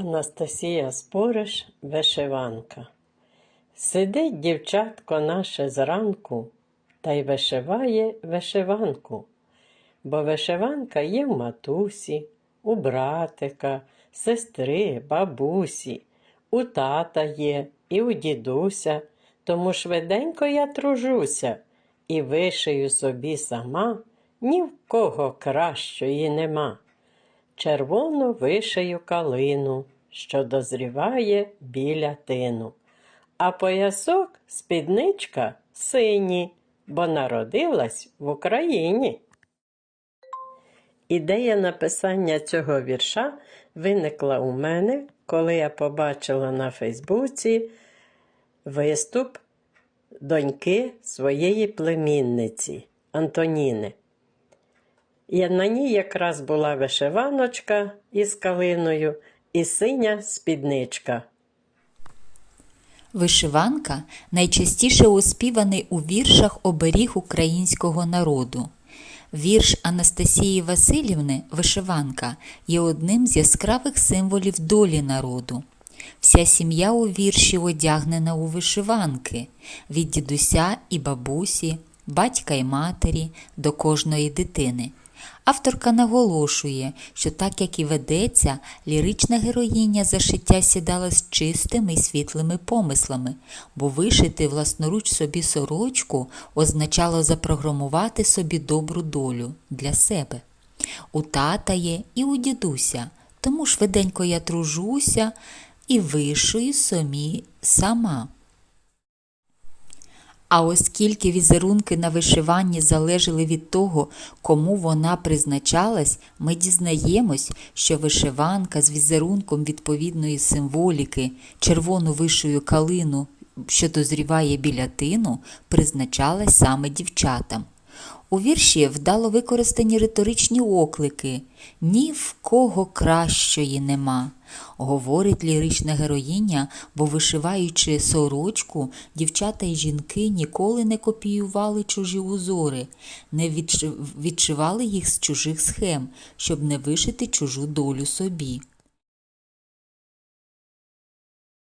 Анастасія Спориш, вишиванка. Сидить дівчатко наше зранку та й вишиває вишиванку. Бо вишиванка є в матусі, у братика, сестри, бабусі, у тата є і у дідуся. Тому швиденько я тружуся і вишию собі сама, ні в кого кращої нема червону вишию калину, що дозріває біля тину. А поясок спідничка синій, бо народилась в Україні. Ідея написання цього вірша виникла у мене, коли я побачила на Фейсбуці виступ доньки своєї племінниці Антоніни. І на ній якраз була вишиваночка із калиною і синя спідничка. Вишиванка найчастіше оспіваний у віршах оберіг українського народу. Вірш Анастасії Васильівни Вишиванка є одним з яскравих символів долі народу. Вся сім'я у вірші одягнена у вишиванки від дідуся і бабусі, батька і матері до кожної дитини. Авторка наголошує, що так як і ведеться, лірична героїня за шиття сідала з чистими і світлими помислами, бо вишити власноруч собі сорочку означало запрограмувати собі добру долю для себе. У тата є і у дідуся, тому швиденько я тружуся і вишую самі сама. А оскільки візерунки на вишиванні залежали від того, кому вона призначалась, ми дізнаємось, що вишиванка з візерунком відповідної символіки, червону вишую калину, що дозріває біля тину, призначалась саме дівчатам. У вірші вдало використані риторичні оклики ні в кого кращої нема. Говорить лірична героїня, бо вишиваючи сорочку, дівчата й жінки ніколи не копіювали чужі узори, не відшивали їх з чужих схем, щоб не вишити чужу долю собі.